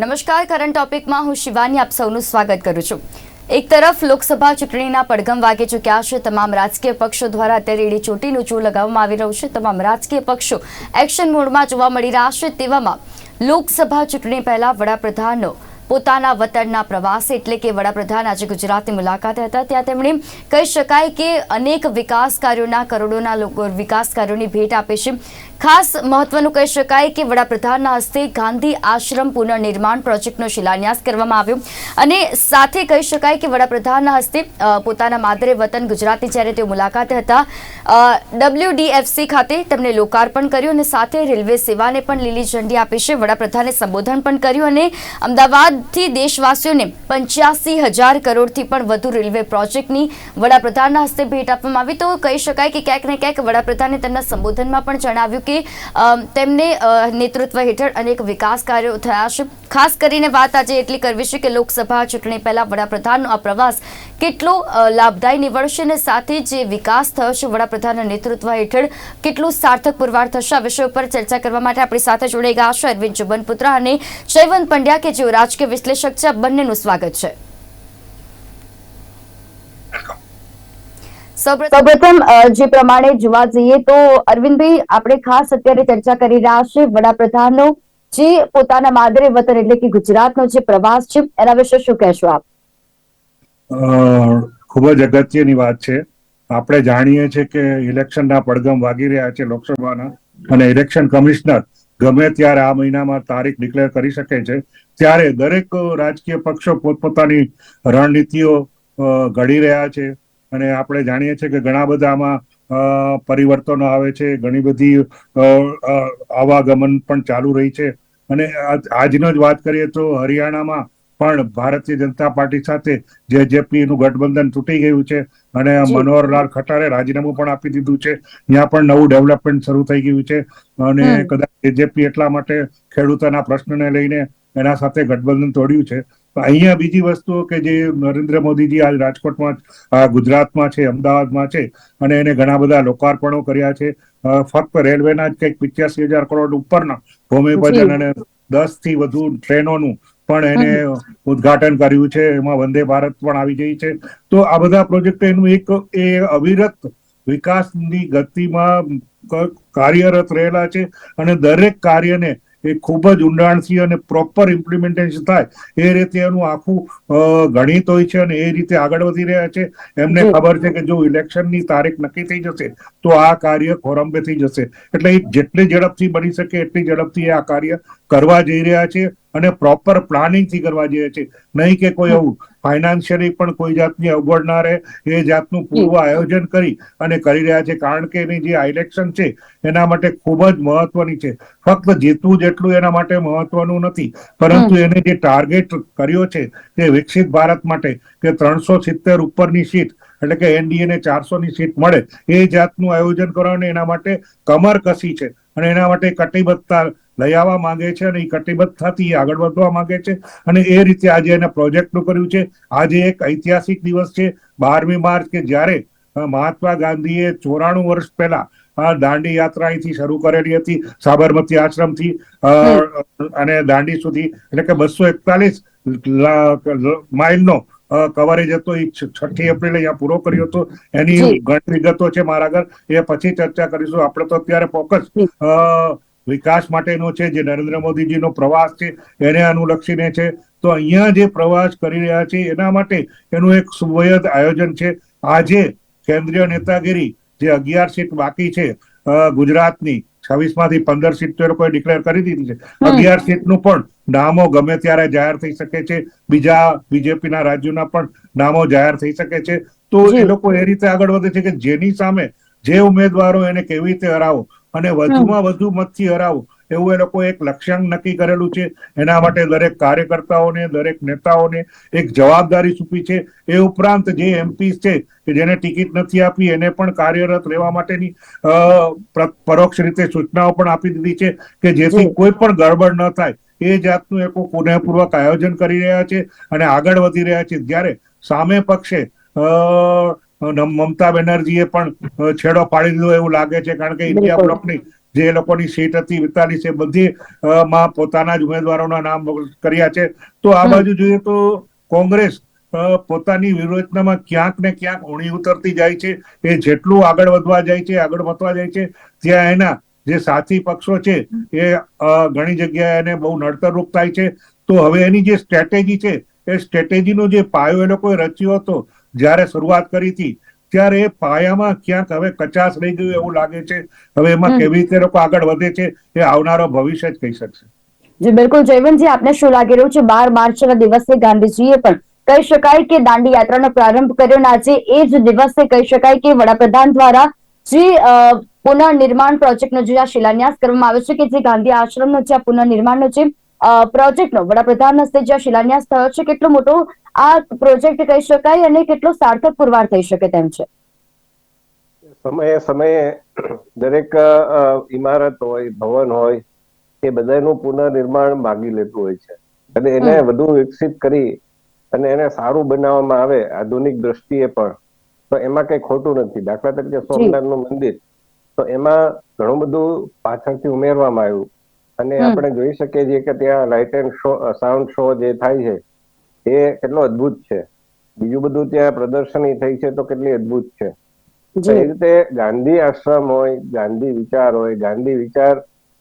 નમસ્કાર કરંટ ટોપિકમાં હું શિવાની આપ સૌનું સ્વાગત કરું છું. એક તરફ લોકસભા ચૂંટણીના પડઘમ વાગે ચૂક્યા છે, તમામ રાજકીય પક્ષો દ્વારા અત્યારે એડી ચોટીનું ચૂ લગાવવામાં આવી રહ્યું છે, તમામ રાજકીય પક્ષો એક્શન મોડમાં જોવા મળી રહ્યા છે, તેવામાં લોકસભા ચૂંટણી પહેલા વડાપ્રધાનનો પોતાના વતનના પ્રવાસે, એટલે કે વડાપ્રધાન આજે ગુજરાતની મુલાકાતે હતા. ત્યાં તેમણે કહી શકાય કે અનેક વિકાસ કાર્યોના કરોડોના લોકો, વિકાસ કાર્યોની ભેટ આપે છે. ખાસ મહત્વનું કહી શકાય કે વડાપ્રધાનના હસ્તે ગાંધી આશ્રમ પુનર્નિર્માણ પ્રોજેક્ટનો શિલાન્યાસ કરવામાં આવ્યો. અને સાથે કહી શકાય કે વડાપ્રધાનના હસ્તે પોતાના માદરે વતન ગુજરાતની જ્યારે તેઓ મુલાકાતે હતા ડબલ્યુડીએફસી ખાતે તેમણે લોકાર્પણ કર્યું અને સાથે રેલવે સેવાને પણ લીલી ઝંડી આપી છે. વડાપ્રધાને સંબોધન પણ કર્યું અને અમદાવાદથી દેશવાસીઓને પંચ્યાસી હજાર કરોડથી પણ વધુ રેલવે પ્રોજેક્ટની વડાપ્રધાનના હસ્તે ભેટ આપવામાં આવી. તો કહી શકાય કે ક્યાંક ને ક્યાંક વડાપ્રધાને તેમના સંબોધનમાં પણ જણાવ્યું કે તેમને નેતૃત્વ હેઠળ અનેક વિકાસ કાર્યો થયા છે. ખાસ કરીને વાત આજે એટલી કરવી છે કે લોકસભા ચૂંટણી પહેલા વડાપ્રધાનનો આ પ્રવાસ કેટલો લાભદાયી નીવડશે અને સાથે જે વિકાસ થયો છે વડાપ્રધાનના નેતૃત્વ હેઠળ કેટલું સાર્થક પુરવાર થશે, આ વિષય ઉપર ચર્ચા કરવા માટે આપણી સાથે જોડાઈ ગયા છે અરવિંદ જુબનપુત્રા અને જયવંત પંડ્યા કે જેઓ રાજકીય વિશ્લેષક છે. બંનેનું સ્વાગત છે. સૌપ્રથમ જે પ્રમાણે જોવા જઈએ તો અરવિંદભાઈ આપણે ખાસ અત્યારે ચર્ચા કરી રહ્યા છે વડાપ્રધાનનો જે પોતાના માદરે વતન એટલે કે ગુજરાતનો જે પ્રવાસ છે એના વિશે શું કહેશો આપ? અ, ખૂબ જ અગત્યની વાત છે. આપણે જાણીએ છીએ કે ઇલેક્શનના પડગમ વાગી રહ્યા છે લોકસભાના અને ઇલેક્શન કમિશનર ગમે ત્યારે આ મહિનામાં તારીખ ડિક્લેર કરી શકે છે. ત્યારે દરેક રાજકીય પક્ષો પોતપોતાની રણનીતિઓ ઘડી રહ્યા છે. અને આપણે જાણીએ છીએ કે ઘણા બધા આમાં પરિવર્તનો આવે છે ઘણી બધી આવાગમન પણ ચાલુ રહી છે. અને આજનો જ વાત કરીએ તો હરિયાણામાં પણ ભારતીય જનતા પાર્ટી સાથે જેજેપી નું ગઠબંધન તૂટી ગયું છે અને મનોહરલાલ ખટ્ટરે રાજીનામું પણ આપી દીધું છે. ત્યાં પણ નવું ડેવલપમેન્ટ શરૂ થઈ ગયું છે. અને કદાચ જેજેપી એટલા માટે ખેડૂતોના પ્રશ્નને લઈને એના સાથે ગઠબંધન તોડ્યું છે. અહીંયા બીજી વસ્તુ કે જે નરેન્દ્ર મોદીજી આજ રાજકોટમાં ગુજરાતમાં છે અમદાવાદમાં છે અને એને ઘણા બધા લોકાર્પણો કર્યા છે. ફક્ત રેલવેના જ કંઈક પિત્યાસી હજાર કરોડ ઉપરના જી. અને દસથી વધુ ટ્રેનોનું પણ એને ઉદ્ઘાટન કર્યું છે. એમાં વંદે ભારત પણ આવી ગઈ છે. તો આ બધા પ્રોજેક્ટ એનું એક એ અવિરત વિકાસની ગતિમાં કાર્યરત રહેલા છે અને દરેક કાર્યને એ ખૂબ જ ઊંડાણથી અને પ્રોપર ઇમ્પ્લિમેન્ટેશન થાય. એ રીતે એનું આખું ગણિત હોય છે અને એ રીતે આગળ વધી રહ્યા છે. એમને ખબર છે કે જો ઇલેક્શનની તારીખ નક્કી થઈ જશે તો આ કાર્ય ખોરંબે થઈ જશે. એટલે એ જેટલી ઝડપથી બની શકે એટલી ઝડપથી આ કાર્ય કરવા જઈ રહ્યા છે અને પ્રોપર પ્લાનિંગથી કરવા જઈ રહ્યા છે. નહીં કે કોઈ એવું ફાઇનાન્શિયલી પણ કોઈ જાતની અગવડ ના રહે એ જાતનું પૂર્વ આયોજન કરી અને કરી રહ્યા છે. કારણ કે એની જે ઇલેક્શન છે એના માટે ખૂબ જ મહત્વની છે. ફક્ત જીતવું જેટલું એના માટે મહત્વનું નથી. પરંતુ એને જે ટાર્ગેટ કર્યો છે તે વિકસિત ભારત માટે કે ત્રણસો સિત્તેર ઉપરની સીટ એટલે કે એનડીએ ને ચારસો ની સીટ મળે એ જાતનું આયોજન કરવાનું એના માટે કમર કસી છે. અને એના માટે કટિબદ્ધતા લઈ આવવા માંગે છે અને એ કટિબદ્ધતાથી એ આગળ વધવા માંગે છે. અને એ રીતે આજે એને પ્રોજેક્ટનું કર્યું છે. આજે એક ઐતિહાસિક દિવસ છે. બારમી માર્ચ કે જ્યારે અ, મહાત્મા ગાંધીએ ચોરાણું વર્ષ પહેલા આ દાંડી યાત્રા અહીંથી શરૂ કરેલી હતી સાબરમતી આશ્રમથી અ, અને દાંડી સુધી એટલે કે બસો એકતાલીસ માઇલનો કવરેજ હતો. એ છઠ્ઠી એપ્રિલે અહીંયા પૂરો કર્યો હતો. એની ઘણી વિગતો છે મારા આગળ. એ પછી ચર્ચા કરીશું. આપણે તો અત્યારે ફોકસ જી. વિકાસ માટેનો છે જે નરેન્દ્ર મોદીજીનો પ્રવાસ છે એને અનુલક્ષીને છે. તો અહીંયા જે પ્રવાસ કરી રહ્યા છે એના માટે એનું એક સુવયદ આયોજન છે. આજે કેન્દ્રીય નેતાગીરી જે અગિયાર સીટ બાકી છે ગુજરાતની છવ્વીસમાંથી પંદર સીટ તો લોકોએ ડિક્લેર કરી દીધી છે. અગિયાર સીટનું પણ નામો ગમે ત્યારે જાહેર થઈ શકે છે. બીજા બીજેપીના રાજ્યોના પણ નામો જાહેર થઈ શકે છે. તો એ લોકો એ રીતે આગળ વધે છે કે જેની સામે જે ઉમેદવારો એને કેવી રીતે હરાવો અને વધુમાં વધુ મતથી હરાવો. એવું એ લોકો એક લક્ષ્યાંક નક્કી કરેલું છે. એના માટે દરેક કાર્યકર્તાઓને દરેક નેતાઓને એક જવાબદારી સોંપી છે. એ ઉપરાંત જે એમપી છે કે જેને ટિકિટ નથી આપી એને પણ કાર્યરત રહેવા માટેની અ, પરોક્ષ રીતે સૂચનાઓ પણ આપી દીધી છે કે જેથી કોઈ પણ ગડબડ ન થાય. એ જાતનું એક પુનઃપૂર્વક આયોજન કરી રહ્યા છે અને આગળ વધી રહ્યા છે. જ્યારે સામે પક્ષે મમતા બેનર્જીએ પણ છેડો પાડી દીધો એવું લાગે છે કારણ કે ઇન્ડિયા બ્લોકની જે લોકોની સીટ હતી બેતાલીસ એ બધી માં પોતાના જ ઉમેદવારોના નામ કર્યા છે. તો આ બાજુ જોઈએ તો કોંગ્રેસ પોતાની વ્યૂહરચનામાં ક્યાંક ને ક્યાંક ઊણી ઉતરતી જાય છે. એ જેટલું આગળ વધવા જાય છે આગળ વધવા જાય છે ત્યાં એના જે સાથી પક્ષો છે એ ઘણી જગ્યાએ એને બહુ નડતરરૂપ થાય છે. તો હવે એની જે સ્ટ્રેટેજી છે એ સ્ટ્રેટેજીનો જે પાયો એ લોકોએ રચ્યો હતો જ્યારે શરૂઆત કરી હતી ત્યારે પાયામાં ક્યાંક હવે કચાશ રહી ગયું એવું લાગે છે. હવે એમાં કેવી રીતે લોકો આગળ વધે છે એ આવનારો ભવિષ્ય જ કહી શકશે. જી બિલકુલ. જયવંતજી આપને શું લાગી રહ્યું છે? બાર માર્ચના દિવસે ગાંધીજીએ પણ કહી શકાય કે દાંડી યાત્રાનો પ્રારંભ કર્યો અને આજે એ જ દિવસે કહી શકાય કે વડાપ્રધાન દ્વારા જે પુનઃનિર્માણ પ્રોજેક્ટનો જે આ શિલાન્યાસ કરવામાં આવ્યો છે કે જે ગાંધી આશ્રમનો જે આ પુનઃનિર્માણનો અ, પ્રોજેક્ટનો. વડાપ્રધાન હસ્તે જ્યાં શિલાન્યાસ થયો છે કેટલો મોટો આ પ્રોજેક્ટ કહી શકાય અને કેટલો સાર્થક પુરવાર થઈ શકે તેમ છે. સમયે સમયે દરેક ઇમારત હોય ભવન હોય એ બધાનું પુનર્નિર્માણ માગી લેતું હોય છે. અને એને વધુ વિકસિત કરી અને એને સારું બનાવવામાં આવે આધુનિક દ્રષ્ટિએ પણ તો એમાં કઈ ખોટું નથી. દાખલા તરીકે સોમનાથનું મંદિર તો એમાં ઘણું બધું પાછળથી ઉમેરવામાં આવ્યું. અને આપણે જોઈ શકીએ છીએ કે ત્યાં light and show sound show જે થાય છે એ કેટલો અદ્ભુત છે. બીજું બધું ત્યાં પ્રદર્શની થઈ છે તો કેટલી અદ્ભુત છે. એ રીતે ગાંધી આશ્રમ હોય ગાંધી વિચાર હોય ગાંધી વિચાર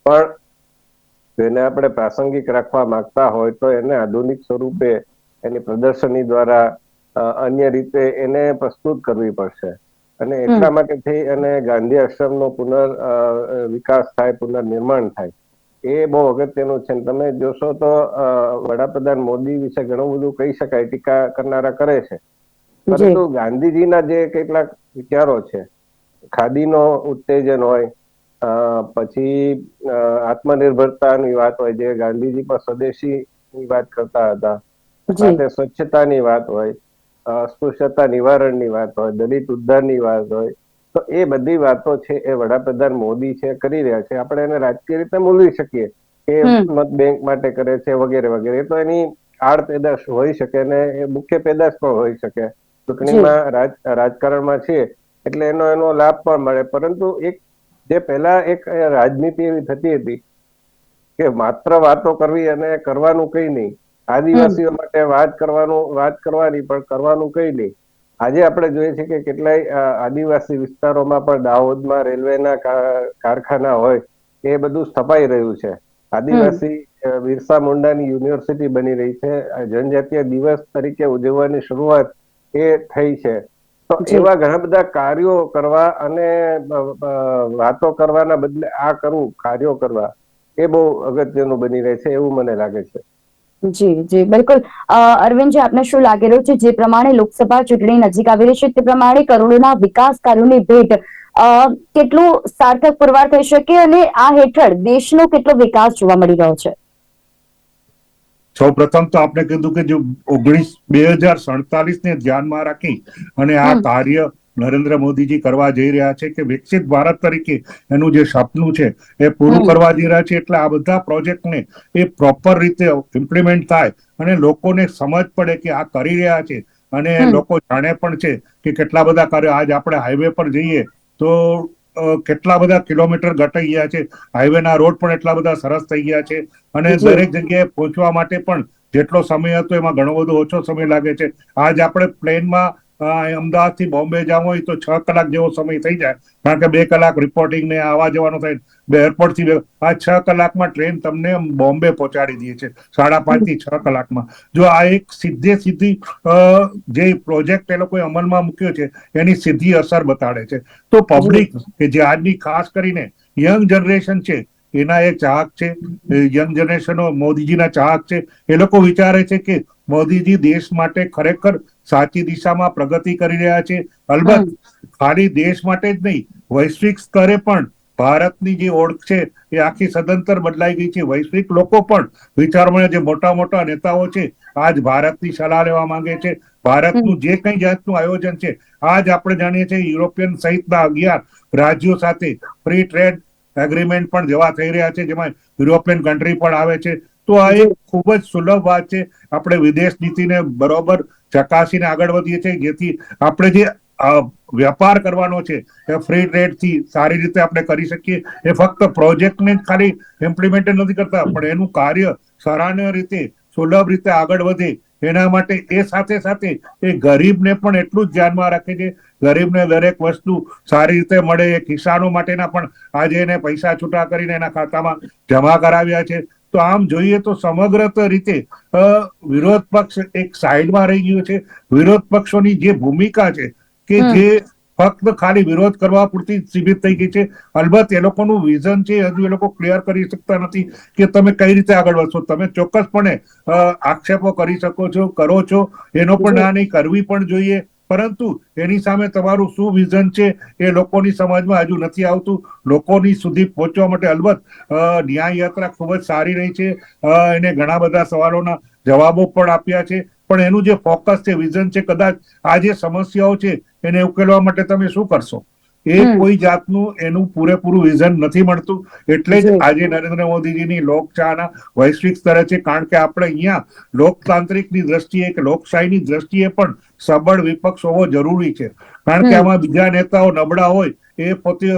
પણ જેને આપણે પ્રાસંગિક રાખવા માંગતા હોય તો એને આધુનિક સ્વરૂપે એની પ્રદર્શની દ્વારા અન્ય રીતે એને પ્રસ્તુત કરવી પડશે. અને એટલા માટે થઈ અને ગાંધી આશ્રમનો પુનર વિકાસ થાય પુનર્નિર્માણ થાય. એ બહુ અગત્યનું છે. તમે જોશો તો વડાપ્રધાન મોદી વિશે ઘણું બધું કહી શકાય ટીકા કરનારા કરે છે. પરંતુ ગાંધીજીના જે કેટલાક વિચારો છે ખાદીનો ઉત્તેજન હોય પછી આત્મનિર્ભરતાની વાત હોય જે ગાંધીજી પણ સ્વદેશીની વાત કરતા હતા. સાથે સ્વચ્છતાની વાત હોય અસ્પૃશ્યતા નિવારણની વાત હોય દલિત ઉદ્ધારની વાત હોય તો એ બધી વાતો છે એ વડાપ્રધાન મોદી છે કરી રહ્યા છે. આપણે એને રાજકીય રીતે મૂલવી શકીએ. કે મત બેંક માટે કરે છે વગેરે વગેરે. તો એની આડ પેદાશ હોઈ શકે ને એ મુખ્ય પેદાશ પણ હોઈ શકે. ચૂંટણીમાં રાજકારણમાં છે એટલે એનો એનો લાભ પણ મળે. પરંતુ એક જે પહેલા એક રાજનીતિ એવી થતી હતી કે માત્ર વાતો કરવી અને કરવાનું કઈ નહીં. આદિવાસીઓ માટે વાત કરવાનું વાત કરવાની પણ કરવાનું કઈ નહીં. આજે આપણે જોઈએ છીએ કે કેટલાય આદિવાસી વિસ્તારોમાં પણ દાહોદમાં રેલવેના કારખાના હોય એ બધું સ્થપાઈ રહ્યું છે. આદિવાસી બિરસા મુંડાની યુનિવર્સિટી બની રહી છે. જનજાતીય દિવસ તરીકે ઉજવવાની શરૂઆત એ થઈ છે. તો એવા ઘણા બધા કાર્યો કરવા અને વાતો કરવાના બદલે આ કરવું કાર્યો કરવા એ બહુ અગત્યનું બની રહે છે એવું મને લાગે છે. જી જી બિલકુલ. અરવિંદજી આપને શું લાગી રહ્યું છે? જે પ્રમાણે લોકસભા ચૂંટણી નજીક આવી રહી છે તે પ્રમાણે કરોડોના વિકાસ કાર્યોની ભેટ કેટલું સાર્થક પુરવાર થઈ શકે અને આ હેઠળ દેશનો કેટલો વિકાસ જોવા મળી રહ્યો છે? સૌ પ્રથમ તો આપણે કીધું કે જો ઓગણીસ બે હજાર સડતાલીસ ને ધ્યાનમાં રાખી અને આ કાર્ય નરેન્દ્ર મોદીજી કરવા જઈ રહ્યા છે કે વિકસિત ભારત તરીકે એનું જે સપનું છે એ પૂરું કરવા જઈ રહ્યા છે. એટલે આ બધા પ્રોજેક્ટને એ પ્રોપર રીતે ઇમ્પ્લિમેન્ટ થાય અને લોકોને સમજ પડે કે આ કરી રહ્યા છે. અને લોકો જાણે પણ છે કે કેટલા બધા કાર્યો આજ આપણે હાઈવે પર જઈએ તો કેટલા બધા કિલોમીટર ઘટાઈ ગયા છે. હાઈવેના રોડ પણ એટલા બધા સરસ થઈ ગયા છે. અને દરેક જગ્યાએ પહોંચવા માટે પણ જેટલો સમય હતો એમાં ઘણો બધો ઓછો સમય લાગે છે. આજ આપણે પ્લેનમાં અમદાવાદથી બોમ્બે જાવ હોય તો છ કલાક જેવો સમય થઈ જાય. કારણ કે બે કલાક રિપોર્ટિંગ ને આવવા જવાનું થાય. બે એરપોર્ટથી આ છ કલાકમાં ટ્રેન તમને બોમ્બે પહોંચાડી દે છે. સાડા પાંચથી છ કલાકમાં. જો આ એક સીધે સીધી જે પ્રોજેક્ટ એ લોકોએ અમલમાં મૂક્યો છે, એની સીધી અસર બતાડે છે. તો પબ્લિક કે જે આજની ખાસ કરીને યંગ જનરેશન છે, એના એ ચાહક છે. યંગ જનરેશનો મોદીજીના ચાહક છે. એ લોકો વિચારે છે કે મોદીજી દેશ માટે ખરેખર સાચી દિશામાં પ્રગતિ કરી રહ્યા છે. અલબત્ત ખાલી દેશ માટે જ નહીં વૈશ્વિક સ્તરે પણ ભારતની જે ઓળખ છે એ આખી સદંતર બદલાઈ ગઈ છે. વૈશ્વિક લોકો પણ વિચારવાના જે મોટા મોટા નેતાઓ છે આજ ભારતની સલાહ લેવા માંગે છે. ભારતનું જે કઈ જાતનું આયોજન છે આજ આપણે જાણીએ છીએ યુરોપિયન સહિતના અગિયાર રાજ્યો સાથે ફ્રી ટ્રેડ એગ્રીમેન્ટ પણ જેવા થઈ રહ્યા છે જેમાં યુરોપિયન કન્ટ્રી પણ આવે છે. તો આ એક ખૂબ જ સુલભ વાત છે. આપણે વિદેશ નીતિને બરોબર ચકાસીને આગળ વધીએ છીએ. જેથી આપણે જે વેપાર કરવાનો છે, એ ફ્રી ટ્રેડથી સારી રીતે આપણે કરી શકીએ. એ ફક્ત પ્રોજેક્ટને જ ખાલી ઇમ્પ્લિમેન્ટ નથી કરતા, પણ એનું કાર્ય સરાહનીય રીતે, સુલભ રીતે આગળ વધે. એના માટે એ સાથે સાથે એ ગરીબને પણ એટલું જ ધ્યાનમાં રાખે છે. ગરીબને દરેક વસ્તુ સારી રીતે મળે. એ કિસાનો માટેના પણ આજે એને પૈસા છૂટા કરીને એના ખાતામાં જમા કરાવ્યા છે. તો આમ જોઈએ તો સમગ્ર રીતે વિરોધ પક્ષ એક સાઈડમાં રહી ગયો છે. વિરોધ પક્ષોની જે ભૂમિકા છે કે જે ફક્ત ખાલી વિરોધ કરવા પૂરતી સીમિત થઈ ગઈ છે. અલબત્ત એ લોકોનું વિઝન છે હજુ એ લોકો ક્લિયર કરી શકતા નથી કે તમે કઈ રીતે આગળ વધશો. તમે ચોક્કસપણે આક્ષેપો કરી શકો છો કરો છો. એનો પણ ના નહીં કરવી પણ જોઈએ. પરંતુ એની સામે તમારું શું વિઝન છે એ લોકોની સમજમાં હજુ નથી આવતું. લોકોની સુધી પહોંચવા માટે અલબત્ત ન્યાય યાત્રા ખૂબ જ સારી રહી છે. એને ઘણા બધા સવાલોના જવાબો પણ આપ્યા છે. પણ એનું જે ફોકસ છે વિઝન છે, કદાચ આ જે સમસ્યાઓ છે, એને ઉકેલવા માટે તમે શું કરશો? એ કોઈ જાતનું એનું પૂરેપૂરું વિઝન નથી મળતું. એટલે જ આજે નરેન્દ્ર મોદીજીની લોકચાહના વૈશ્વિક સ્તરે છે. કારણ કે આપણે અહીંયા લોકતાંત્રિકની દ્રષ્ટિએ કે લોકશાહીની દ્રષ્ટિએ પણ સબળ વિપક્ષ હોવો જરૂરી છે. કારણ કે આમાં બીજા નેતાઓ નબળા હોય એ પોતે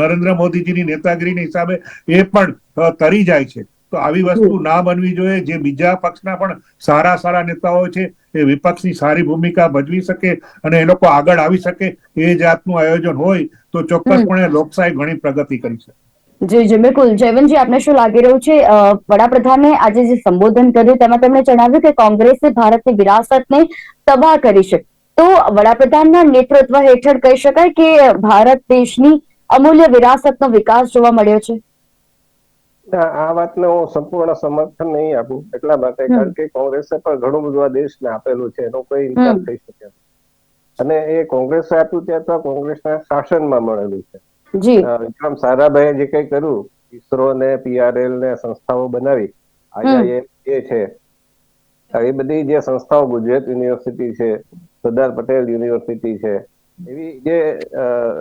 નરેન્દ્ર મોદીજીની નેતાગીરીના હિસાબે એ પણ તરી જાય છે. તો આવી વસ્તુ ના બનવી જોઈએ. જે બીજા પક્ષના પણ સારા સારા નેતાઓ છે એ વિપક્ષની સારી ભૂમિકા ભજવી શકે અને એ લોકો આગળ આવી શકે એ જાતનું આયોજન હોય તો ચોક્કસપણે લોકશાહી ઘણી પ્રગતિ કરી શકે. જી જી બિલકુલ. જયવંતજી આપને શું લાગી રહ્યું છે? વડાપ્રધાને આજે જે સંબોધન કર્યું તેમાં તેમણે જણાવ્યું કે કોંગ્રેસે ભારતની વિરાસતને તબાહ કરી છે. તો વડાપ્રધાનના નેતૃત્વ હેઠળ કહી શકાય કે ભારત દેશની અમૂલ્ય વિરાસતનો વિકાસ જોવા મળ્યો છે? ના, આ વાતને હું સંપૂર્ણ સમર્થન નહીં આપું એટલા માટે કારણ કે કોંગ્રેસે પણ ઘણું બધું આ દેશને આપેલું છે એનો કોઈ ઇન્કાર થઈ શકે અને એ કોંગ્રેસે આપ્યું ત્યાં તો કોંગ્રેસના શાસનમાં મળેલું છે. વિક્રમ સારાભાઈએ જે કઈ કર્યું ઈસરો ને પીઆરએલ ને સંસ્થાઓ બનાવી આઈઆઈએમ એ છે એ બધી જે સંસ્થાઓ ગુજરાત યુનિવર્સિટી છે સરદાર પટેલ યુનિવર્સિટી છે એવી જે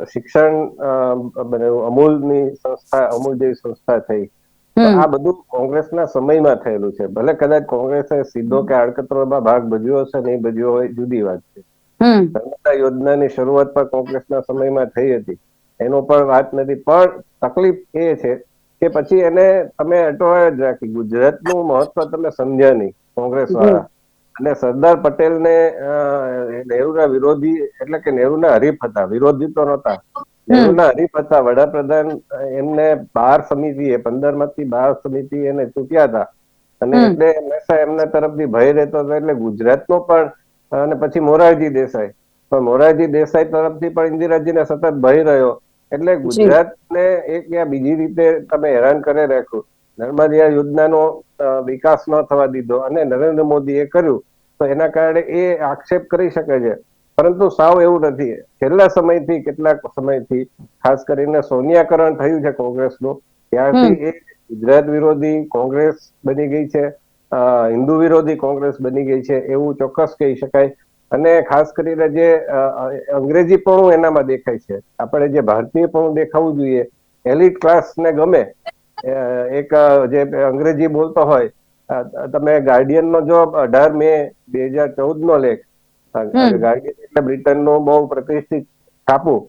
શિક્ષણ અમૂલની સંસ્થા અમૂલ જેવી સંસ્થા થઈ. આ બધું કોંગ્રેસના સમયમાં થયેલું છે. ભલે કદાચ કોંગ્રેસે સીધો કે આડકતરોમાં ભાગ ભજવ્યો હશે નહીં ભજવ્યો હોય જુદી વાત છે. નર્મદા યોજનાની શરૂઆત પણ કોંગ્રેસના સમયમાં થઈ હતી. એનો પણ વાત નથી. પણ તકલીફ એ છે કે પછી એને તમે અટવાય જ રાખી. ગુજરાતનું મહત્વ તમે સમજ્યા નહીં કોંગ્રેસ વાળા અને સરદાર પટેલને અ, નેહરુના વિરોધી એટલે કે નહેરુના હરીફ હતા. વિરોધી તો નહોતા. નહેરુના હરીફ વડાપ્રધાન એમને બાર સમિતિએ પંદરમાંથી બાર સમિતિ એને ચૂક્યા હતા અને એટલે હંમેશા એમના તરફથી ભય રહેતો હતો એટલે ગુજરાતનો પણ અને પછી મોરારજી દેસાઈ. પણ મોરારજી દેસાઈ તરફથી પણ ઇન્દિરાજીને સતત ભય રહ્યો. એટલે ગુજરાતને એક યા બીજી રીતે તમે હેરાન કરે રાખ્યું. નર્મદા યોજનાનો વિકાસ ન થવા દીધો. અને નરેન્દ્ર મોદીએ કર્યું. તો એના કારણે એ આક્ષેપ કરી શકે છે. પરંતુ સાવ એવું નથી. છેલ્લા સમયથી કેટલાક સમયથી ખાસ કરીને સોનિયાકરણ થયું છે કોંગ્રેસનું ત્યારથી એ ગુજરાત વિરોધી કોંગ્રેસ બની ગઈ છે હિન્દુ વિરોધી કોંગ્રેસ બની ગઈ છે એવું ચોક્કસ કહી શકાય. અને ખાસ કરીને જે અંગ્રેજી પણ એનામાં દેખાય છે. આપણે જે ભારતીય પણ દેખાવું જોઈએ એલિટ ક્લાસને ગમે એક જે અંગ્રેજી બોલતો હોય તમે ગાર્ડિયન નો જો અઢાર મે બે હજાર ચૌદ નો લેખ ગાર્ડિયન એટલે બ્રિટનનું બહુ પ્રતિષ્ઠિત છાપું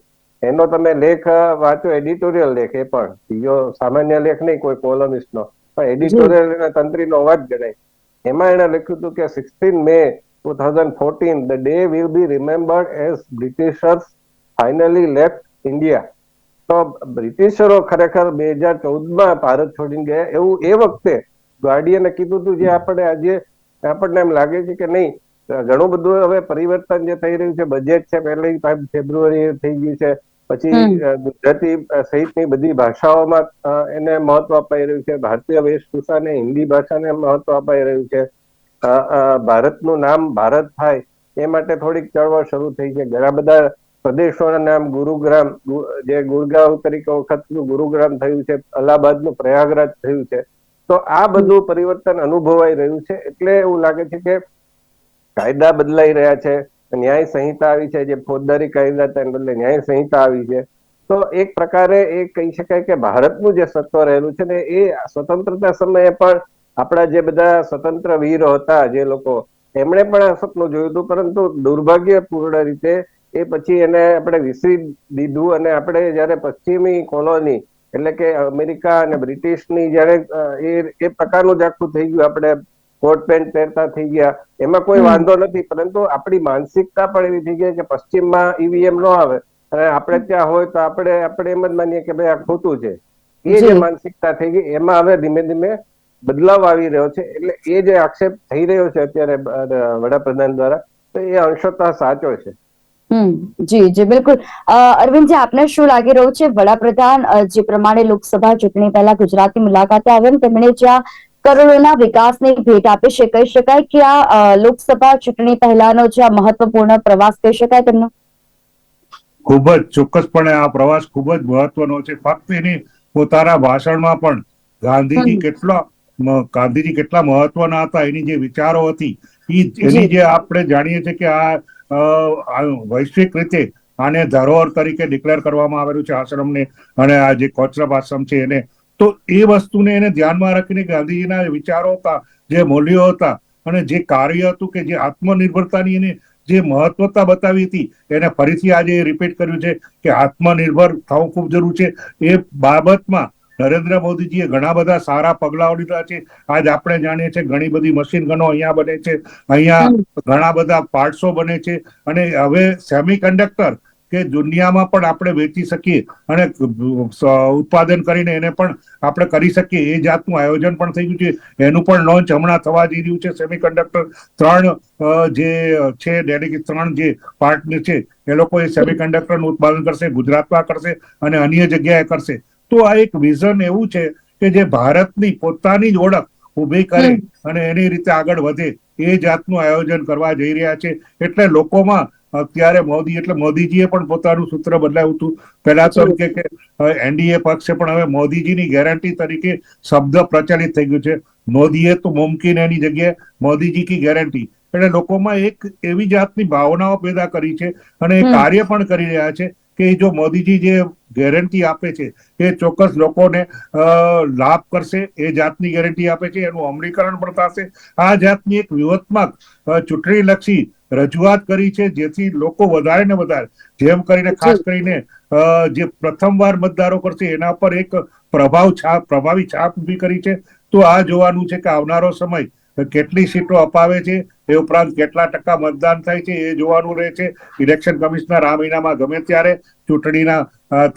એનો તમે લેખ વાંચો એડિટોરિયલ લેખ એ પણ. બીજો સામાન્ય લેખ નહીં કોઈ કોલમિસ્ટ નો પણ એડિટોરિયલ તંત્રી તંત્રીનો અવાજ ગણાય. એમાં એણે લખ્યું હતું કે sixteen May two thousand fourteen the day will be remembered as Britishers finally left India. તો બ્રિટિશરો ખરેખર બે હજાર ચૌદમાં ભારત છોડીને ગયા. એવું એ વખતે ગાર્ડિયને કીધું હતું જે આપણે આજે આપણને એમ લાગે છે કે નહીં ઘણું બધું હવે પરિવર્તન જે થઈ રહ્યું છે બજેટ છે પહેલી ફેબ્રુઆરી થઈ ગયું છે. પછી ગુજરાતી સહિતની બધી ભાષાઓમાં એને મહત્વ અપાઈ રહ્યું છે. ભારતીય વેશભૂષાને હિન્દી ભાષાને મહત્વ અપાઈ રહ્યું છે. ભારતનું નામ ભારત થાય એ માટે થોડીક ચળવળ શરૂ થઈ છે. ઘણા બધા પ્રદેશોના નામ ગુરુગ્રામ જે ગુરગાંવ તરીકે વખતનું ગુરુગ્રામ થયું છે અલ્હાબાદનું પ્રયાગરાજ થયું છે. તો આ બધું પરિવર્તન અનુભવાઈ રહ્યું છે. એટલે એવું લાગે છે કે કાયદા બદલાઈ રહ્યા છે, ન્યાય સંહિતા આવી છે, જે ફોજદારી કાયદા હતા એને બદલે ન્યાય સંહિતા આવી છે. તો એક પ્રકારે એ કહી શકાય કે ભારતનું જે સત્વ રહેલું છે ને એ સ્વતંત્રતા સમયે પણ આપણા જે બધા સ્વતંત્ર વીરો હતા, જે લોકો, એમણે પણ આ સપનું જોયું હતું, પરંતુ દુર્ભાગ્યપૂર્ણ રીતે એ પછી એને આપણે વિસરી દીધું અને આપણે જયારે પશ્ચિમી કોલોની, એટલે કે અમેરિકા અને બ્રિટિશની જયારે એ એ પ્રકારનું જ આખું થઈ ગયું. આપણે કોટ પેન્ટ પહેરતા થઈ ગયા. એમાં કોઈ વાંધો નથી પરંતુ આપણી માનસિકતા પણ એવી થઈ ગઈ કે પશ્ચિમમાં ઈવીએમ ન આવે. અને આપણે ત્યાં હોય તો આપણે આપણે એમ જ માનીએ કે ભાઈ આ ખોટું છે. એ જે માનસિકતા થઈ ગઈ એમાં હવે ધીમે ધીમે બદલાવ આવી રહ્યો છે. એટલે એ જે આક્ષેપ થઈ રહ્યો છે અત્યારે વડાપ્રધાન દ્વારા તો એ અંશતઃ સાચો છે. જી જી બિલકુલ. અરવિંદજી આપને શું લાગી રહ્યું છે? વડાપ્રધાન જે પ્રમાણે લોકસભા ચૂંટણી પહેલા ગુજરાતની મુલાકાતે આવ્યા ને તેમણે જ્યાં કરોડોના વિકાસની ભેટ આપી છે. કહી શકાય કે આ લોકસભા ચૂંટણી પહેલાનો જે આ મહત્વપૂર્ણ પ્રવાસ કહી શકાય તેમનો? ખૂબ જ ચોક્કસપણે આ પ્રવાસ ખૂબ જ મહત્વનો છે. ફક્ત એની પોતાના ભાષણમાં પણ ગાંધીજી કેટલા ગાંધીજી કેટલા મહત્વના હતા એની જે વિચારો હતી એની જે આપણે જાણીએ છીએ કે આ વૈશ્વિક રીતે આને ધરોહર તરીકે ડિક્લેર કરવામાં આવેલું છે આશ્રમને અને આ જે કોચરબ આશ્રમ છે એને તો એ વસ્તુને એને ધ્યાનમાં રાખીને ગાંધીજીના વિચારો હતા જે મૂલ્યો હતા અને જે કાર્ય હતું કે જે આત્મનિર્ભરતાની એને જે મહત્વતા બતાવી હતી એને ફરીથી આજે રિપીટ કર્યું છે કે આત્મનિર્ભર થવું ખૂબ જરૂર છે. એ બાબતમાં નરેન્દ્ર મોદીજીએ ઘણા બધા સારા પગલાઓ લીધા છે. આજ આપણે જાણીએ છીએ ઘણી બધી મશીન ગનો અહીંયા બને છે. અહીંયા ઘણા બધા પાર્ટસો બને છે. અને હવે સેમી કન્ડક્ટર કે દુનિયામાં પણ આપણે વેચી શકીએ અને ઉત્પાદન કરીને એને પણ આપણે કરી શકીએ. એ જાતનું આયોજન પણ થઈ ગયું છે. એનું પણ લોન્ચ હમણાં થવા જઈ રહ્યું છે. સેમિકન્ડક્ટર ત્રણ જે છે ડેડિકેટ ત્રણ જે પાર્ટ છે એ લોકો એ સેમિકન્ડક્ટરનું ઉત્પાદન કરશે ગુજરાતમાં કરશે અને અન્ય જગ્યાએ કરશે. તો આ એક વિઝન એવું છે કે જે ભારતની પોતાની જ ઓળખ ઊભી કરે અને એની રીતે આગળ વધે. એ જાતનું આયોજન કરવા જઈ રહ્યા છે. એટલે લોકોમાં અત્યારે મોદી એટલે મોદીજીએ પણ પોતાનું સૂત્ર બદલાયું હતું. પહેલા તો એમ કે એનડીએ પક્ષે પણ હવે મોદીજીની ગેરંટી તરીકે શબ્દ પ્રચલિત થઈ ગયું છે. મોદીએ તો મુમકિન એની જગ્યાએ મોદીજી કી ગેરંટી એટલે લોકોમાં એક એવી જાતની ભાવનાઓ પેદા કરી છે અને એ કાર્ય પણ કરી રહ્યા છે કે જો મોદીજી જે ગેરંટી આપે છે એ ચોક્કસ લોકોને લાભ કરશે એ જાતની ગેરંટી આપે છે એનું અમલીકરણ પણ થશે. આ જાતની એક વ્યૂહાત્મક ચૂંટણી ચૂંટણીલક્ષી રજૂઆત કરી છે જેથી લોકો વધારે ને વધારે જેમ કરીને ખાસ કરીને જે પ્રથમવાર મતદારો કરશે એના પર એક પ્રભાવ છાપ પ્રભાવી છાપ ઊભી કરી છે. તો આ જોવાનું છે કે આવનારો સમય કેટલી સીટો અપાવે છે એ ઉપરાંત કેટલા ટકા મતદાન થાય છે એ જોવાનું રહે છે. ઇલેક્શન કમિશનર આ મહિનામાં ગમે ત્યારે ચૂંટણીના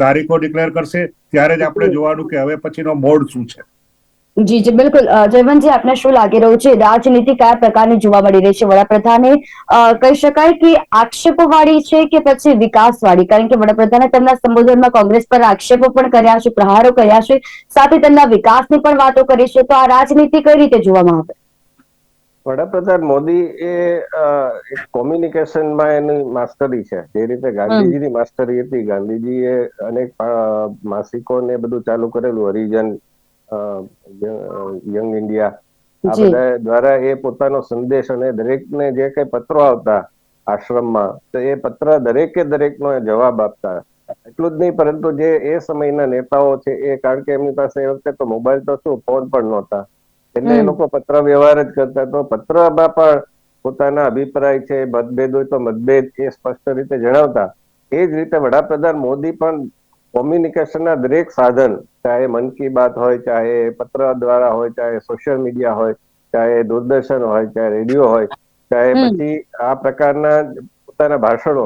તારીખો ડિક્લેર કરશે. ત્યારે જ આપણે જોવાનું કે હવે પછીનો મોડ શું છે. જી જી બિલકુલ. જયવંતજી આપને શું લાગી રહ્યું છે? રાજનીતિ કયા પ્રકારની જોવા મળી રહી છે? વડાપ્રધાને કહી શકાય કે આક્ષેપો વાળી છે કે પછી વિકાસ વાળી કારણ કે વડાપ્રધાને તેમના સંબોધનમાં કોંગ્રેસ પર આક્ષેપો પણ કર્યા છે પ્રહારો કર્યા છે સાથે તેમના વિકાસની પણ વાતો કરી છે. તો આ રાજનીતિ કઈ રીતે જોવામાં આવે? વડાપ્રધાન મોદી એ કોમ્યુનિકેશનમાં એની માસ્ટરી છે. જે રીતે ગાંધીજીની માસ્ટરી હતી ગાંધીજીએ અનેક માસિકોને બધું ચાલુ કરેલું હરિજન યંગ ઇન્ડિયા આ બધા દ્વારા એ પોતાનો સંદેશ અને દરેકને જે કઈ પત્રો આવતા આશ્રમમાં તો એ પત્ર દરેકે દરેકનો જવાબ આપતા. એટલું જ નહીં પરંતુ જે એ સમયના નેતાઓ છે એ કારણ કે એમની પાસે એ વખતે તો મોબાઈલ તો શું ફોન પણ નહોતા. એટલે એ લોકો પત્ર વ્યવહાર જ કરતા. તો પત્રમાં પણ પોતાના અભિપ્રાય છે મતભેદ હોય તો મતભેદ એ સ્પષ્ટ રીતે જણાવતા. એ જ રીતે વડાપ્રધાન મોદી પણ કોમ્યુનિકેશનના દરેક સાધન ચાહે મન કી બાત હોય ચાહે પત્ર દ્વારા હોય ચાહે સોશિયલ મીડિયા હોય ચાહે દૂરદર્શન હોય ચાહે રેડિયો હોય ચાહે પછી આ પ્રકારના પોતાના ભાષણો.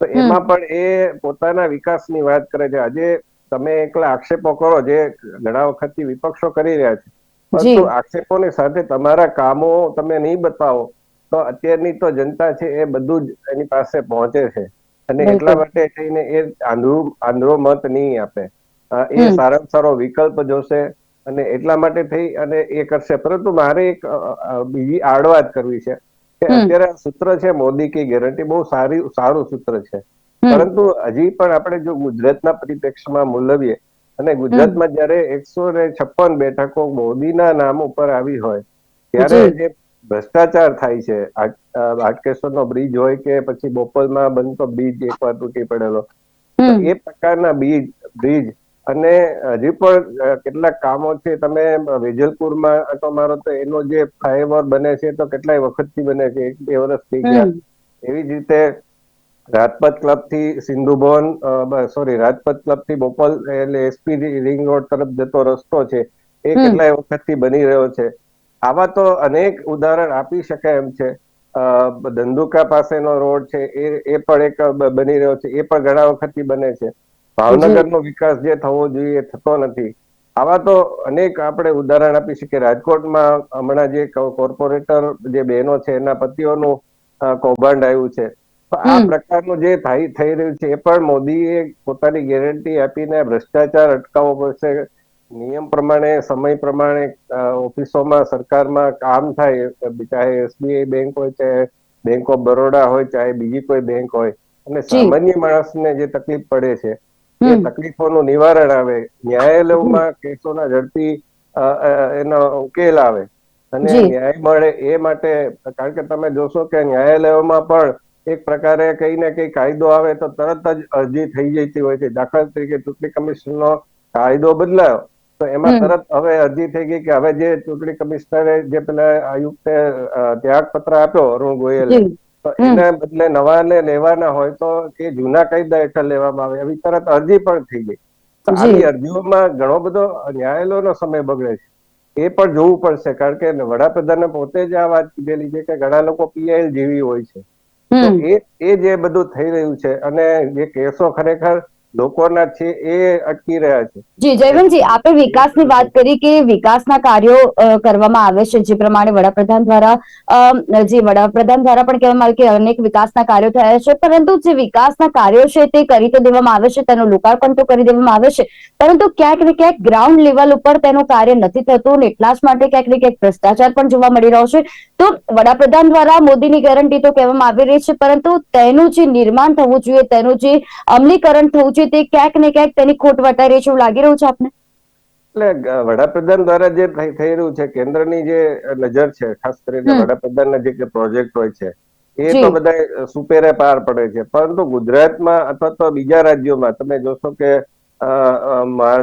તો એમાં પણ એ પોતાના વિકાસની વાત કરે છે. આજે તમે એકલા આક્ષેપો કરો જે ઘણા વખતથી વિપક્ષો કરી રહ્યા છે. પરંતુ આક્ષેપોની સાથે તમારા કામો તમે નહીં બતાવો તો અત્યારની તો જનતા છે એ બધું જ એની પાસે પહોંચે છે. અને એટલા માટે થઈને એ આંધળું આંધળો મત નહીં આપે. એ. સારામાં સારો વિકલ્પ જોશે અને એટલા માટે થઈ અને એ કરશે. પરંતુ મારે એક બીજી આડવાત કરવી છે કે અત્યારે આ સૂત્ર છે મોદી કી ગેરંટી બહુ સારી સારું સૂત્ર છે. પરંતુ હજી પણ આપણે જો ગુજરાતના પરિપ્રેક્ષમાં મૂલવીએ અને ગુજરાતમાં જયારે એકસો ને છપ્પન બેઠકો મોદીના નામ ઉપર આવી હોય ત્યારે જી. ભ્રષ્ટાચાર થાય છે. હાટ- હાટકેશ્વરનો બ્રિજ હોય કે પછી બોપલમાં બનતો બ્રિજ એકવાર તૂટી પડેલો. એ પ્રકારના બીજ બ્રિજ. અને હજી પણ કેટલાક કામો છે. તમે વેજલપુરમાં આંટો મારો તો એનો જે ફ્લાયઓવર બને છે તો કેટલાય વખતથી બને છે. એક બે વર્ષ થઈ ગયા. એવી જ રીતે રાજપથ ક્લબથી સિંધુ ભવન સોરી રાજપથ ક્લબથી બોપલ એટલે એસપી રિંગ રોડ તરફ જતો રસ્તો છે. એ. કેટલાય વખતથી બની રહ્યો છે. આવા તો અનેક ઉદાહરણ આપી શકાય એમ છે. ધંધુકા પાસેનો રોડ છે એ એ પણ એક બની રહ્યો છે એ પણ ઘણા વખતથી બને છે. ભાવનગરનો વિકાસ જે થવો જોઈએ થતો નથી. આવા તો અનેક આપણે ઉદાહરણ આપી શકીએ. રાજકોટમાં હમણાં જે કોર્પોરેટર જે બહેનો છે એના પતિઓનું કૌભાંડ આવ્યું છે. આ પ્રકારનું જે થઈ થઈ રહ્યું છે એ પણ મોદીએ પોતાની ગેરંટી આપીને ભ્રષ્ટાચાર અટકાવવો પડશે. નિયમ પ્રમાણે સમય પ્રમાણે ઓફિસોમાં સરકારમાં કામ થાય ચાહે એસબીઆઈ બેંક હોય ચાહે બેંક ઓફ બરોડા હોય ચાહે બીજી કોઈ બેંક હોય અને. સામાન્ય માણસને જે તકલીફ પડે છે એ તકલીફોનું નિવારણ આવે. ન્યાયાલયોમાં કેસોના ઝડપી એનો ઉકેલ આવે. અને ન્યાય મળે એ માટે કારણ કે તમે જોશો કે ન્યાયાલયોમાં પણ એક પ્રકારે કઈ ને કઈ કાયદો આવે તો તરત જ અરજી થઈ જતી હોય છે. દાખલા તરીકે ચૂંટણી કમિશનનો કાયદો બદલાયો. તો એમાં તરત હવે અરજી થઈ ગઈ કે હવે જે ચૂંટણી કમિશનરે જે પેલા આયુક્તે ત્યાગપત્ર આપ્યો અરુણ ગોયલે તો એને બદલે નવાને લેવાના હોય તો એ જૂના કાયદા હેઠળ લેવામાં આવે એવી તરત અરજી પણ થઈ ગઈ. આવી અરજીઓમાં ઘણો બધો ન્યાયાલયનો સમય બગડે છે. એ પણ જોવું પડશે કારણ કે વડાપ્રધાને પોતે જ આ વાત કીધેલી છે કે ઘણા લોકો પીએલ જેવી હોય છે. એ એ જે બધું થઈ રહ્યું છે અને જે કેસો ખરેખર લોકોના છે એ અટકી રહ્યા છે. જી, જયવંતજી, આપે વિકાસની વાત કરી કે વિકાસના કાર્યો કરવામાં આવે છે, જે પ્રમાણે વડાપ્રધાન દ્વારા જે, વડાપ્રધાન દ્વારા પણ કહેવામાં આવે કે અનેક વિકાસના કાર્યો થયા છે, પરંતુ જે વિકાસના કાર્યો છે તે કરી તો દેવામાં આવે છે, તેનું લોકાર્પણ તો કરી દેવામાં આવે છે, પરંતુ ક્યાંક ને ક્યાંક ગ્રાઉન્ડ લેવલ ઉપર તેનું કાર્ય નથી થતું ને એટલા જ માટે ક્યાંક ને ક્યાંક ભ્રષ્ટાચાર પણ જોવા મળી રહ્યો છે. તો વડાપ્રધાન દ્વારા મોદીની ગેરંટી તો કહેવામાં આવી રહી છે, પરંતુ તેનું જે નિર્માણ થવું જોઈએ, તેનું જે અમલીકરણ થવું જોઈએ તે ક્યાંક ને ક્યાંક તેની ખોટ વટાઈ રહી છે એવું લાગી રહ્યું છે આપને? એટલે વડાપ્રધાન દ્વારા જે થઈ રહ્યું છે કેન્દ્રની જે નજર છે ખાસ કરીને. વડાપ્રધાનના જે પ્રોજેક્ટ હોય છે એ તો બધા સુપેરે પાર પડે છે. પરંતુ ગુજરાતમાં અથવા તો બીજા રાજ્યોમાં તમે જોશો કે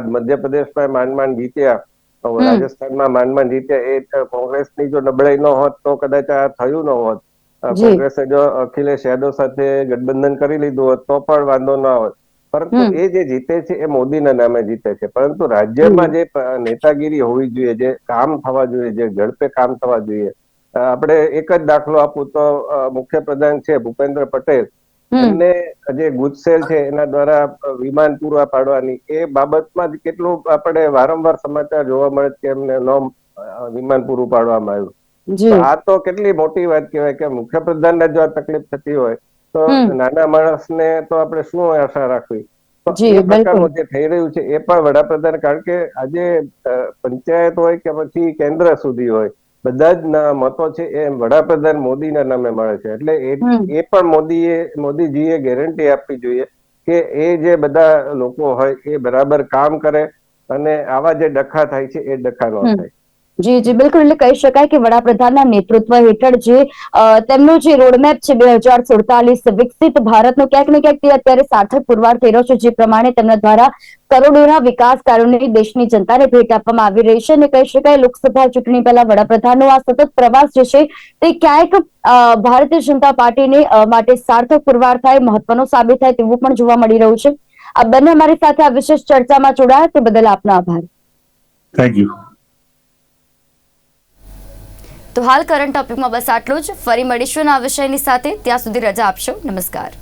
મધ્યપ્રદેશમાં માંડ માંડ જીત્યા. રાજસ્થાનમાં માંડ માંડ જીત્યા એ કોંગ્રેસની જો નબળાઈ ન હોત તો કદાચ આ થયું ન હોત. કોંગ્રેસે જો અખિલેશ યાદવ સાથે ગઠબંધન કરી લીધું હોત તો પણ વાંધો ન હોત પરંતુ એ જે જીતે છે એ મોદીના નામે જીતે છે. પરંતુ રાજ્યમાં જે નેતાગીરી હોવી જોઈએ જે કામ થવા જોઈએ જે ઝડપે કામ થવા જોઈએ આપણે એક જ દાખલો આપું તો મુખ્ય મુખ્યપ્રધાન છે ભૂપેન્દ્ર પટેલ. એમને જે ગુજસેલ છે એના દ્વારા વિમાન પૂરા પાડવાની એ બાબતમાં જ કેટલું આપણે વારંવાર સમાચાર જોવા મળે કે એમને ન વિમાન પૂરું પાડવામાં આવ્યું. આ તો કેટલી મોટી વાત કહેવાય કે મુખ્યપ્રધાનને જો આ તકલીફ થતી હોય તો. નાના માણસને તો આપણે શું આશા રાખવી? એ પ્રકારનું જે થઈ રહ્યું છે એ પણ વડાપ્રધાન કારણ કે આજે પંચાયત હોય કે પછી કેન્દ્ર સુધી હોય બધા જ ના મતો છે એ વડાપ્રધાન મોદીના નામે મળે છે. એટલે એ એ પણ મોદીએ મોદીજીએ ગેરંટી આપવી જોઈએ કે એ જે બધા લોકો હોય એ બરાબર કામ કરે અને આવા જે ડખા થાય છે એ ડખા ન થાય. જી જી, બિલકુલ. એટલે કહી શકાય કે વડાપ્રધાનના નેતૃત્વ હેઠળ જે તેમનો જે રોડમેપ છે બે હજાર સુડતાલીસ વિકસિત ભારતનો ક્યાંક ને ક્યાંક તે અત્યારે સાર્થક પુરવાર થઈ રહ્યો છે, જે પ્રમાણે તેમના દ્વારા કરોડોના વિકાસ કાર્યોની દેશની જનતાને ભેટ આપવામાં આવી રહી છે. અને કહી શકાય લોકસભા ચૂંટણી પહેલા વડાપ્રધાનનો આ સતત પ્રવાસ જે છે, તે ક્યાંક ભારતીય જનતા પાર્ટીને માટે સાર્થક પુરવાર થાય, મહત્વનો સાબિત થાય તેવું પણ જોવા મળી રહ્યું છે. આ બંને અમારી સાથે આ વિશેષ ચર્ચામાં જોડાયા. તે બદલ આપનો આભાર. થેન્ક યુ તો હાલ કરંટ ટોપિકમાં બસ આટલું જ. ફરી મળીશું આ વિષયની સાથે. ત્યાં સુધી રજા આપશો. નમસ્કાર.